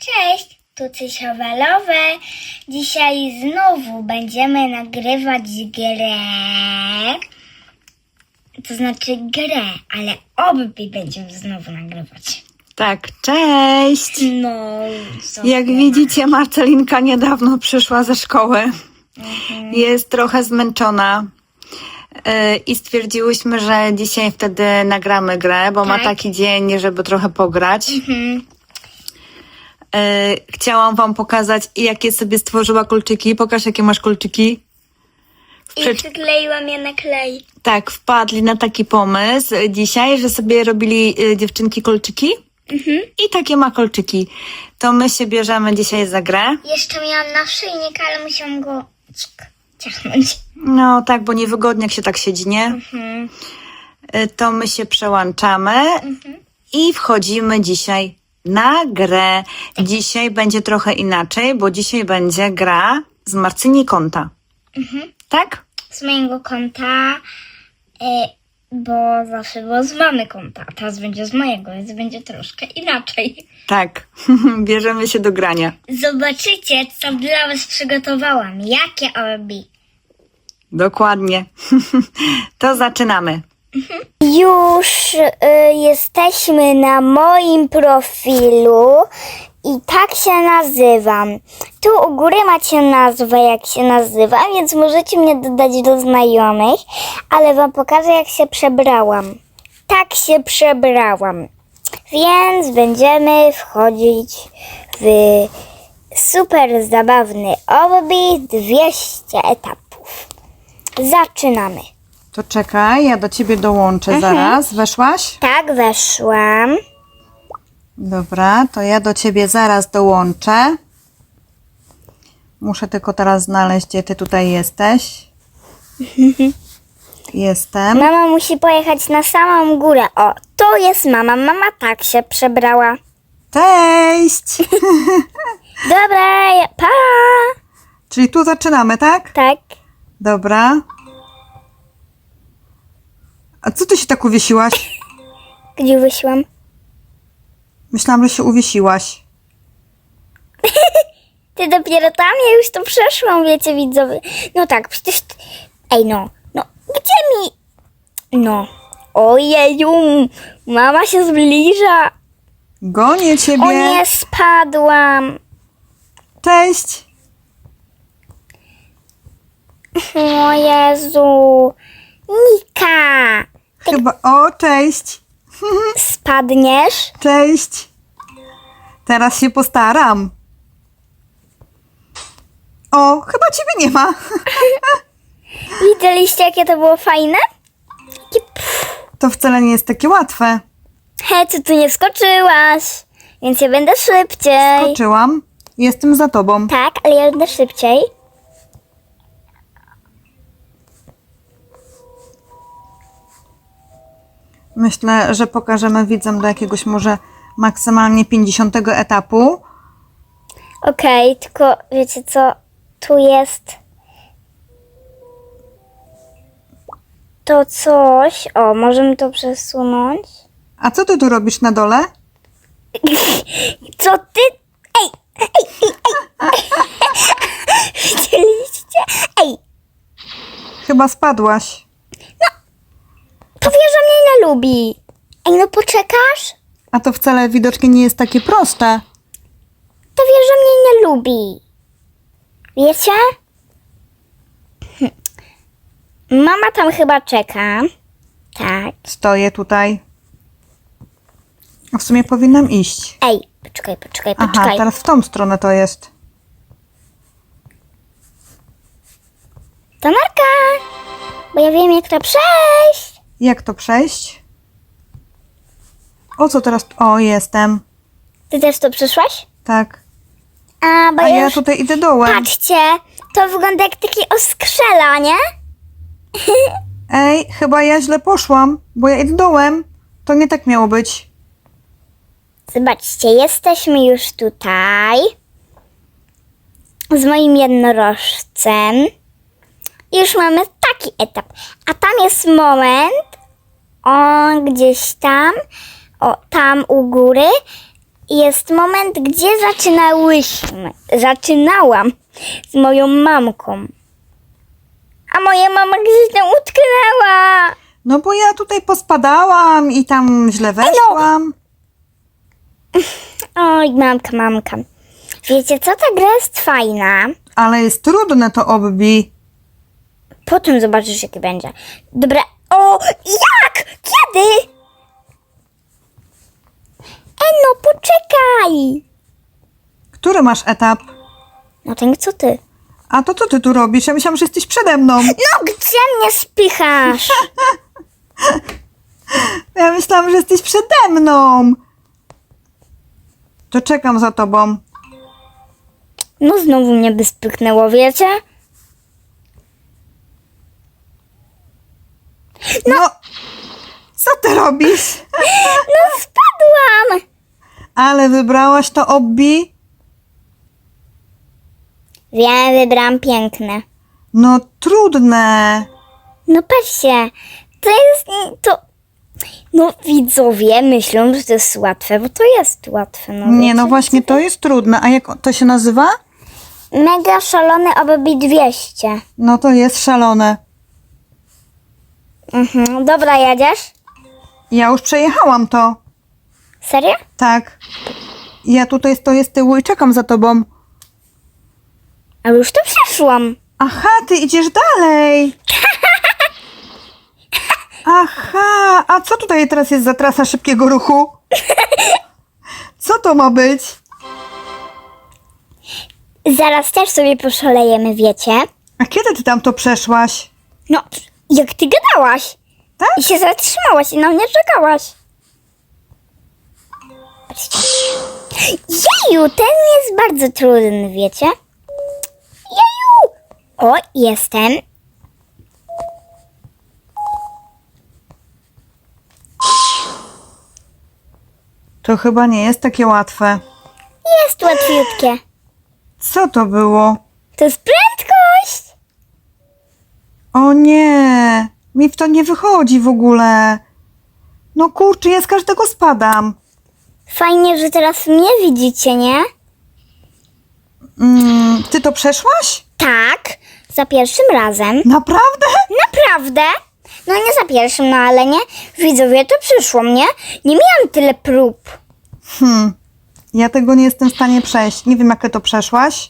Cześć, tu Cysiowalowe. Dzisiaj znowu będziemy nagrywać grę. To znaczy grę, ale obie będziemy znowu nagrywać. Tak, cześć! No, co Jak ty? widzicie, Marcelinka niedawno przyszła ze szkoły. Jest trochę zmęczona. Yy, I stwierdziłyśmy, że dzisiaj wtedy nagramy grę, bo ma Tak. taki dzień, żeby trochę pograć. Mhm. Yy, Chciałam Wam pokazać, jakie sobie stworzyła kolczyki. Pokaż, jakie masz kolczyki. I przykleiłam je na klej. Tak, wpadli na taki pomysł dzisiaj, że sobie robili y, dziewczynki kolczyki. I takie ma kolczyki. To my się bierzemy dzisiaj za grę. Jeszcze miałam naszyjnik, ale musiałam go cik, ciachnąć. No tak, bo niewygodnie jak się tak siedzi, nie? Mhm. Y, To my się przełączamy i wchodzimy dzisiaj na grę. Dzisiaj będzie trochę inaczej, bo dzisiaj będzie gra z Marcyni konta. Tak? Z mojego konta, y, bo zawsze było z mamy konta, a teraz będzie z mojego, więc będzie troszkę inaczej. Tak. Bierzemy się do grania. Zobaczycie, co dla Was przygotowałam. Jakie orbi. Dokładnie. to zaczynamy. Już y, jesteśmy na moim profilu i tak się nazywam. Tu u góry macie nazwę, jak się nazywam, więc możecie mnie dodać do znajomych, ale Wam pokażę, jak się przebrałam. Tak się przebrałam. Więc będziemy wchodzić w super zabawny orbi 200 etapów. Zaczynamy. To czekaj, ja do ciebie dołączę zaraz. Weszłaś? Tak, weszłam. Dobra, to ja do ciebie zaraz dołączę. Muszę tylko teraz znaleźć, gdzie ty tutaj jesteś. Jestem. Mama musi pojechać na samą górę. O, to jest mama. Mama tak się przebrała. Cześć! Dobra, pa! Czyli tu zaczynamy, tak? Tak. Dobra. A co ty się tak uwiesiłaś? Gdzie wyszłam? Myślałam, że się uwiesiłaś. Ty dopiero tam? Ja już to przeszłam, wiecie, widzowie. No tak, przecież... Ej, no. No, gdzie mi... No. Ojeju, mama się zbliża. Gonię ciebie. O nie, spadłam. Cześć! O Jezu. Nika. Chyba. O, cześć! Spadniesz? Cześć! Teraz się postaram. O, chyba ciebie nie ma. Widzieliście, jakie to było fajne? Pff. To wcale nie jest takie łatwe. He, czy tu nie wskoczyłaś? Więc ja będę szybciej. Skoczyłam. Jestem za tobą. Tak, ale ja będę szybciej. Myślę, że pokażemy widzom do jakiegoś może maksymalnie 50 etapu. Okej, tylko wiecie co? Tu jest to coś. O, możemy to przesunąć. A co ty tu robisz na dole? Co ty? Ej, ej, ej, ej. Widzieliście? Ej, Chyba spadłaś. Nie lubi. Ej, no poczekasz? A to wcale widocznie nie jest takie proste. To wieża mnie nie lubi. Wiecie? Hm. Mama tam chyba czeka. Tak. Stoję tutaj. A w sumie powinnam iść. Ej, poczekaj, poczekaj, Aha, poczekaj. teraz w tą stronę to jest. To narka! Bo ja wiem, jak to przejść. Jak to przejść? O co teraz? O, jestem. Ty też to przyszłaś? Tak. A, bo A ja ja już... tutaj idę dołem. Patrzcie, to wygląda jak taki oskrzela, nie? Ej, chyba ja źle poszłam, bo ja idę dołem. To nie tak miało być. Zobaczcie, jesteśmy już tutaj z moim jednorożcem. I już mamy taki etap. A tam jest moment, o, gdzieś tam, o, tam u góry. jest moment, gdzie zaczynałyśmy. Zaczynałam z moją mamką. A moja mama gdzieś tam utknęła. No bo ja tutaj pospadałam i tam źle no. weszłam. Oj, mamka, mamka. Wiecie co, ta gra jest fajna. Ale jest trudne to obbi. Potem zobaczysz, jaki będzie. Dobra. O, jak? Kiedy? Eno, poczekaj. Który masz etap? No ten co ty? A to co ty tu robisz? Ja myślałam, że jesteś przede mną. No, gdzie mnie spychasz? Ja myślałam, że jesteś przede mną. To czekam za tobą. No, znowu mnie by spychnęło, wiecie? No. Co ty robisz? No, spadłam. Ale wybrałaś to obbi? Wiem, wybrałam piękne. No trudne. No patrzcie, to jest to. No widzowie myślą, że to jest łatwe, bo to jest łatwe. No, Nie, wiecie? no właśnie, to jest trudne. A jak to się nazywa? Mega szalony obi 200. No to jest szalone. Mhm. Dobra, jedziesz? Ja już przejechałam to. Serio? Tak. Ja tutaj stoję z tyłu i czekam za tobą. Ale już to przeszłam. Aha, ty idziesz dalej. Aha, a co tutaj teraz jest za trasa szybkiego ruchu? Co to ma być? Zaraz też sobie poszalejemy, wiecie? A kiedy ty tam to przeszłaś? No, jak ty gadałaś. Tak? I się zatrzymałaś i na mnie czekałaś. Jeju, ten jest bardzo trudny, wiecie? Jeju! O, jestem. To chyba nie jest takie łatwe. Jest łatwiutkie. Co to było? To jest prędkość. O nie, mi w to nie wychodzi w ogóle. No kurczę, ja z każdego spadam. Fajnie, że teraz mnie widzicie, nie? Mm, ty to przeszłaś? Tak, za pierwszym razem. Naprawdę? Naprawdę? No nie za pierwszym, no ale nie. Widzowie, to przyszło mnie. Nie miałam tyle prób. Hmm, ja tego nie jestem w stanie przejść. Nie wiem, jakie to przeszłaś,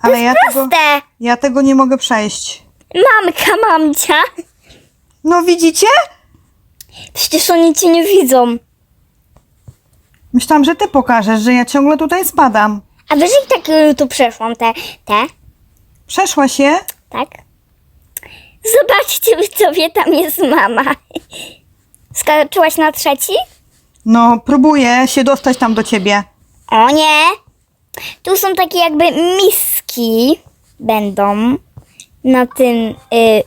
ale ja tego, Proste. ja tego nie mogę przejść. Mamka, mamcia. No widzicie? Przecież oni cię nie widzą. Myślałam, że ty pokażesz, że ja ciągle tutaj spadam. A wiesz, jak tak y, tu przeszłam te, te, Przeszłaś je? tak? Zobaczcie, widzowie, tam jest mama. Skoczyłaś na trzeci? No, próbuję się dostać tam do ciebie. O nie! Tu są takie jakby miski będą na tym y,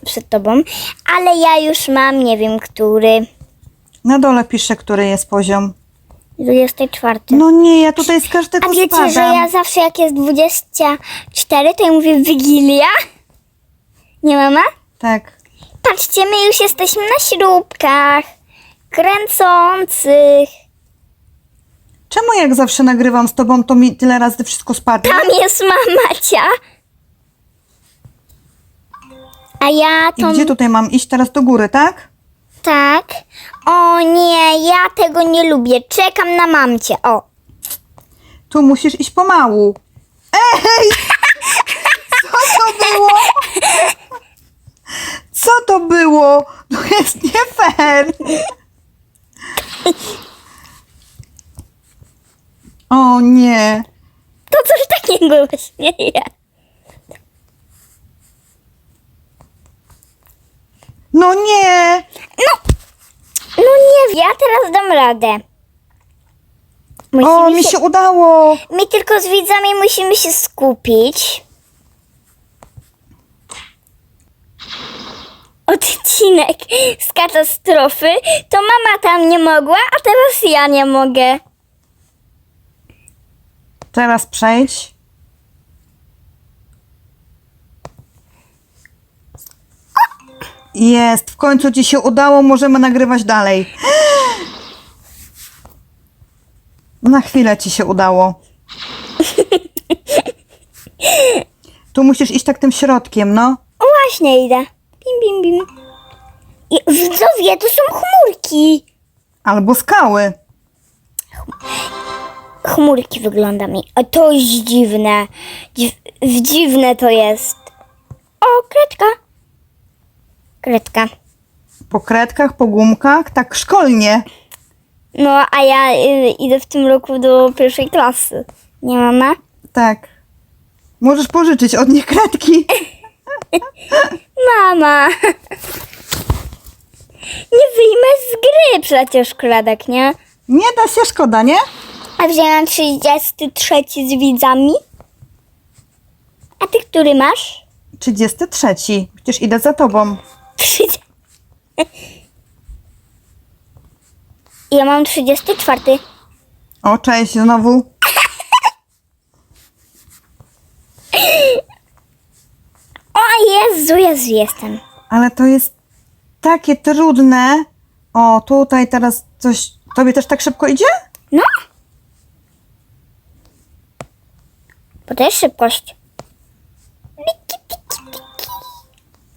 przed tobą, ale ja już mam, nie wiem, który. Na dole piszę, który jest poziom. 24. No nie, ja tutaj z każdego A wiecie, spadam. że ja zawsze jak jest 24, to ja mówię Wigilia? Nie mama? Tak. Patrzcie, my już jesteśmy na śrubkach kręcących. Czemu jak zawsze nagrywam z tobą, to mi tyle razy wszystko spadnie? Tam jest mamacia. A ja I to... gdzie tutaj mam iść teraz do góry, tak? Tak. O nie, ja tego nie lubię. Czekam na mamcie. O. Tu musisz iść pomału. Ej! Co to było? Co to było? To jest nie fair. O nie. To coś takiego właśnie jest. No nie. No nie, ja teraz dam radę. Musimy O, mi się udało. My tylko z widzami musimy się skupić. Odcinek z katastrofy, to mama tam nie mogła, a teraz ja nie mogę. Teraz przejdź. Jest, w końcu ci się udało, możemy nagrywać dalej. Na chwilę ci się udało. Tu musisz iść tak tym środkiem, no. O właśnie idę. Bim, bim, bim. I widzowie, tu są chmurki. Albo skały. Chmurki wygląda mi. A to jest dziwne. Dziw, dziwne to jest. O, kredka. Kredka. Po kredkach, po gumkach, tak szkolnie. No, a ja y, idę w tym roku do pierwszej klasy. Nie mama? Tak. Możesz pożyczyć od nich kredki. Mama! Nie wyjmę z gry przecież kredek, nie? Nie da się, szkoda, nie? A wzięłam 33 z widzami. A ty który masz? 33. Przecież idę za tobą. Trzydzie- Ja mam 34. O, cześć znowu. O Jezu, Jezu, jestem. Ale to jest takie trudne. O, tutaj teraz coś. Tobie też tak szybko idzie? No. Bo to jest szybkość.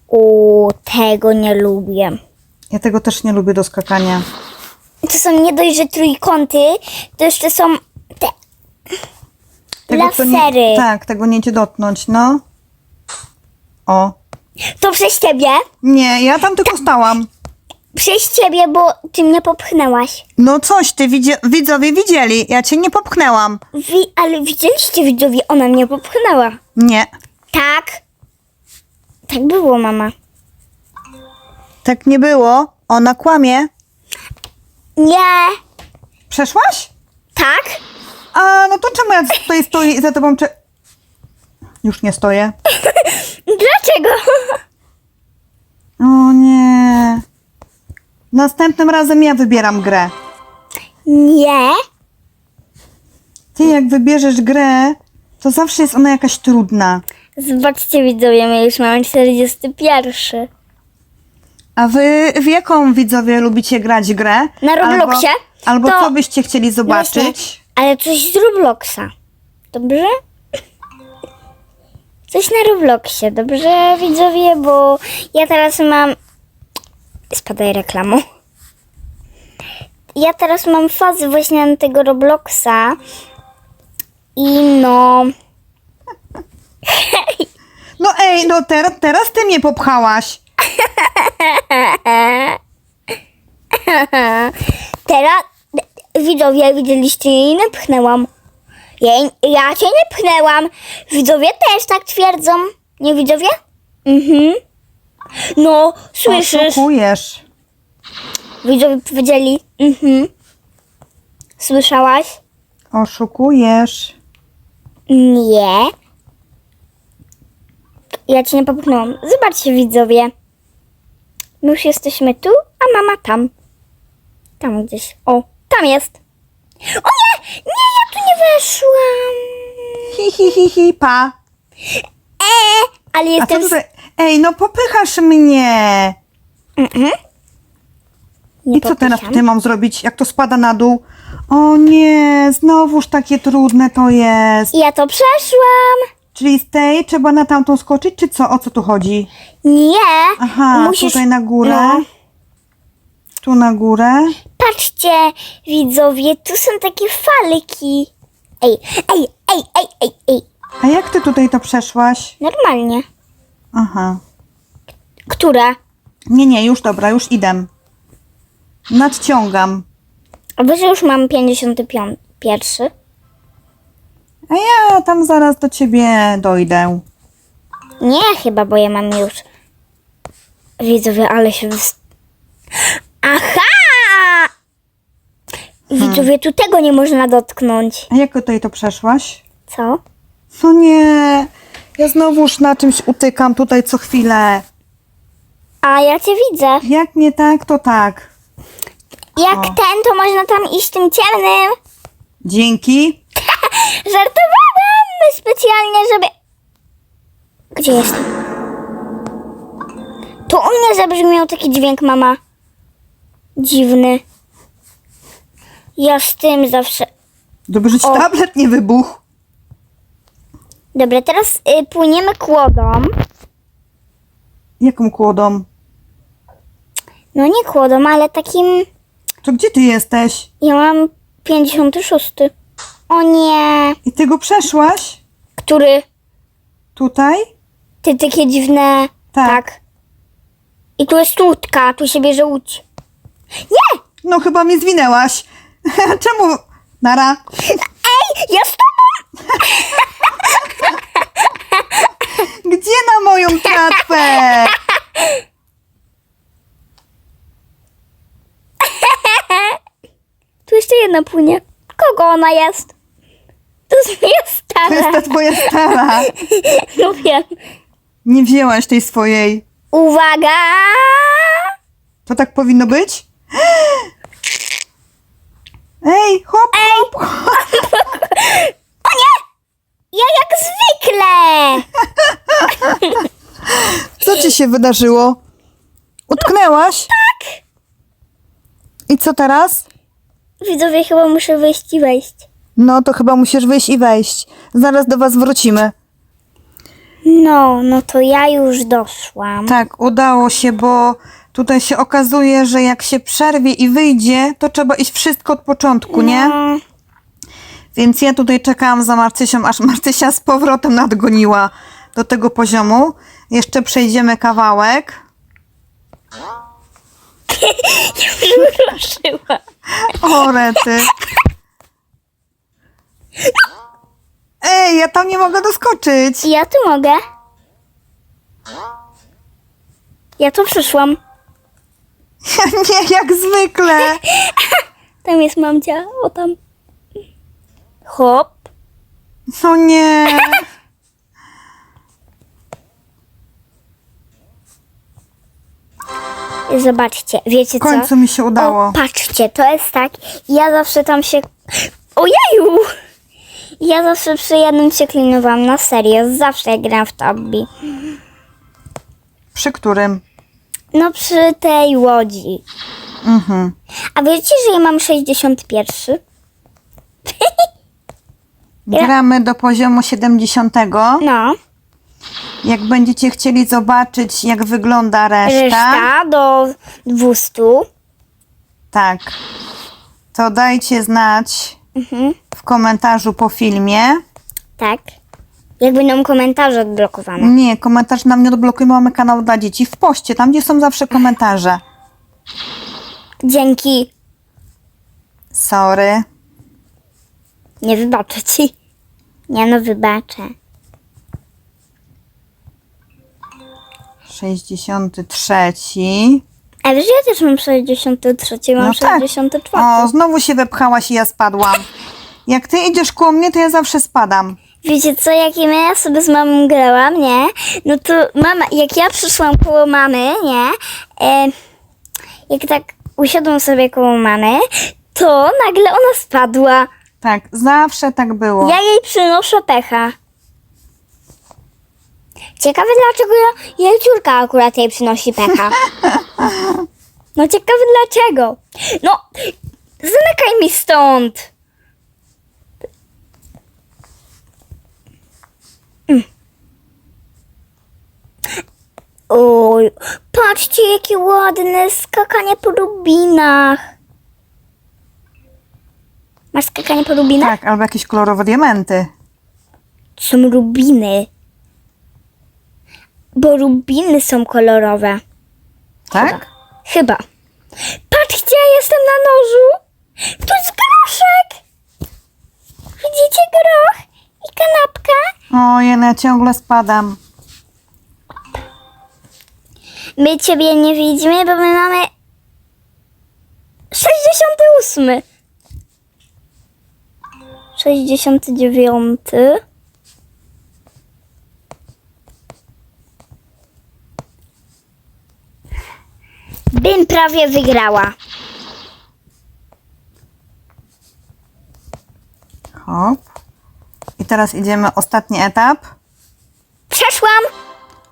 O, tego nie lubię. Ja tego też nie lubię do skakania. To są nie dość, że trójkąty, to jeszcze są te Tego to lasery. nie, tak, tego nie idzie dotknąć, no. O. To przez ciebie. Nie, ja tam tylko stałam. Przez ciebie, bo ty mnie popchnęłaś. No coś, ty widzie, widzowie widzieli. Ja cię nie popchnęłam. Wi, ale widzieliście widzowie, ona mnie popchnęła. Nie. Tak. Tak było, mama. Tak nie było. Ona kłamie. Nie. Przeszłaś? Tak? A, no to czemu ja tutaj stoję i za tobą cze... Już nie stoję. Dlaczego? O nie. Następnym razem ja wybieram grę. Nie. Ty jak wybierzesz grę, to zawsze jest ona jakaś trudna. Zobaczcie widzowie, my już mamy 41. A wy w jaką widzowie lubicie grać grę? Na Robloxie? Albo, albo To- co byście chcieli zobaczyć? Właśnie, ale coś z Robloxa. Dobrze? Coś na Robloxie, dobrze widzowie, bo ja teraz mam... Spadaj reklamą. Ja teraz mam fazę właśnie na tego Robloxa i no... No ej, no teraz, teraz ty mnie popchałaś. Teraz widzowie widzieliście, jej nie pchnęłam. Jej, ja cię nie pchnęłam. Widzowie też tak twierdzą. Nie widzowie? Mhm. No, słyszysz? Oszukujesz. Widzowie powiedzieli. Mhm. Słyszałaś? Oszukujesz. Nie. Ja cię nie popchnęłam. Zobaczcie widzowie. My już jesteśmy tu, a mama tam. Tam gdzieś. O, tam jest. O nie! Nie, ja tu nie weszłam. Hi, hi, hi, hi, pa. E, ale A co jestem... tutaj? Ej, no popychasz mnie. Mhm. Nie I co teraz popycham. ty mam zrobić, jak to spada na dół? O nie, znowuż takie trudne to jest. Ja to przeszłam. Czyli z tej trzeba na tamtą skoczyć, czy co? O co tu chodzi? Nie. Aha, Musisz... tutaj na górę. No. Tu na górę. Patrzcie, widzowie, tu są takie falki. Ej, ej, ej, ej, ej, ej. A jak ty tutaj to przeszłaś? Normalnie. Aha. Która? Nie, nie, już dobra, już idę. Nadciągam. A bo że już mam 55. A ja tam zaraz do ciebie dojdę. Nie, chyba, bo ja mam już. Widzowie, ale się wys... Aha! Widzowie, tu tego nie można dotknąć. A jak tutaj to przeszłaś? Co? No nie, ja znowuż na czymś utykam tutaj co chwilę. A ja cię widzę. Jak nie tak, to tak. Jak ten, to można tam iść tym ciemnym. Dzięki. Żartowałam specjalnie, żeby... Gdzie jest? To u mnie zabrzmiał taki dźwięk, mama. Dziwny. Ja z tym zawsze... Dobrze, że ci O. tablet nie wybuchł. Dobra, teraz y, płyniemy kłodą. Jaką kłodą? No nie kłodą, ale takim... To gdzie ty jesteś? Ja mam 56. O nie. I ty go przeszłaś? Który? Tutaj? Ty takie dziwne... Tak. I tu jest łódka, tu się bierze łódź. Nie! No chyba mnie zwinęłaś. Czemu? Nara. Ej, ja z tobą! Gdzie na moją tratwę? Tu jeszcze jedna płynie. Kogo ona jest? To jest moja To stara. jest ta twoja stara. No wiem. Nie wzięłaś tej swojej. Uwaga! To tak powinno być? Ej, hop, hop, hop. O nie! Ja jak zwykle! Co ci się wydarzyło? Utknęłaś? Tak. I co teraz? Widzowie, chyba muszę wyjść i wejść. No to chyba musisz wyjść i wejść. Zaraz do was wrócimy. No, no to ja już doszłam. Tak, udało się, bo tutaj się okazuje, że jak się przerwie i wyjdzie, to trzeba iść wszystko od początku, nie? No, Więc ja tutaj czekałam za Marcysią, aż Marcysia z powrotem nadgoniła do tego poziomu. Jeszcze przejdziemy kawałek. już ruszyła. O, rety. Ej, ja tam nie mogę doskoczyć. Ja tu mogę. Ja tu przyszłam. nie, jak zwykle. Tam jest mamcia. O tam. Hop. No nie. Zobaczcie, wiecie W co? końcu mi się udało. O, patrzcie, to jest tak. Ja zawsze tam się. Ojeju! Ja zawsze przy jednym się klinowałam, na serio. Zawsze jak gram w Tabbi. Przy którym? No przy tej łodzi. Mhm. A wiecie, że ja mam 61? Gramy do poziomu 70. No. Jak będziecie chcieli zobaczyć, jak wygląda reszta, Reszta do 200. tak, to dajcie znać Mhm. W komentarzu po filmie. Tak. Jak będą komentarze odblokowane. Nie, komentarz nam nie odblokuje, mamy kanał dla dzieci w poście, tam gdzie są zawsze komentarze. Dzięki. Sorry. Nie wybaczę ci. Nie no, wybaczę. 63. A wiesz, ja też mam 63, mam No tak. 64. O, znowu się wepchałaś i ja spadłam. Jak ty idziesz koło mnie, to ja zawsze spadam. Wiecie co, jak ja sobie z mamą grałam, nie? No to mama, jak ja przyszłam koło mamy, nie? E, jak tak usiadłam sobie koło mamy, to nagle ona spadła. Tak, zawsze tak było. Ja jej przynoszę pecha. Ciekawe dlaczego ja, jej córka akurat jej przynosi pecha. No ciekawe dlaczego. No, zamykaj mi stąd. Oj, patrzcie jakie ładne skakanie po rubinach. Masz skakanie po rubinach? Tak, albo jakieś kolorowe diamenty. są rubiny. Bo rubiny są kolorowe. Tak? Chyba. Patrzcie, ja jestem na nożu. Tu jest groszek. Widzicie groch i kanapka? Ja ciągle spadam. My ciebie nie widzimy, bo my mamy 68. 69. Bym prawie wygrała. Hop. I teraz idziemy ostatni etap. Przeszłam.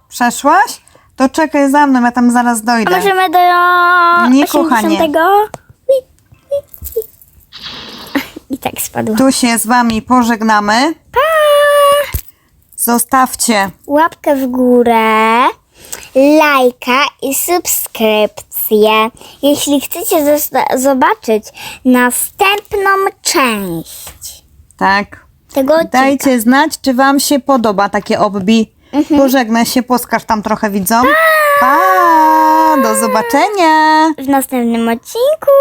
Przeszłaś? To czekaj za mną, ja tam zaraz A dojdę. możemy do Nie, 80. kochanie. I tak spadło. Tu się z wami pożegnamy. Pa! Zostawcie Łapkę w górę, lajka i subskrypcję. Jeśli chcecie zosta- zobaczyć następną część tak. Tego odcinka. Dajcie znać, czy wam się podoba takie obbi. Pożegnaj się, poskaż tam trochę widzom. Pa! Do zobaczenia! w następnym odcinku.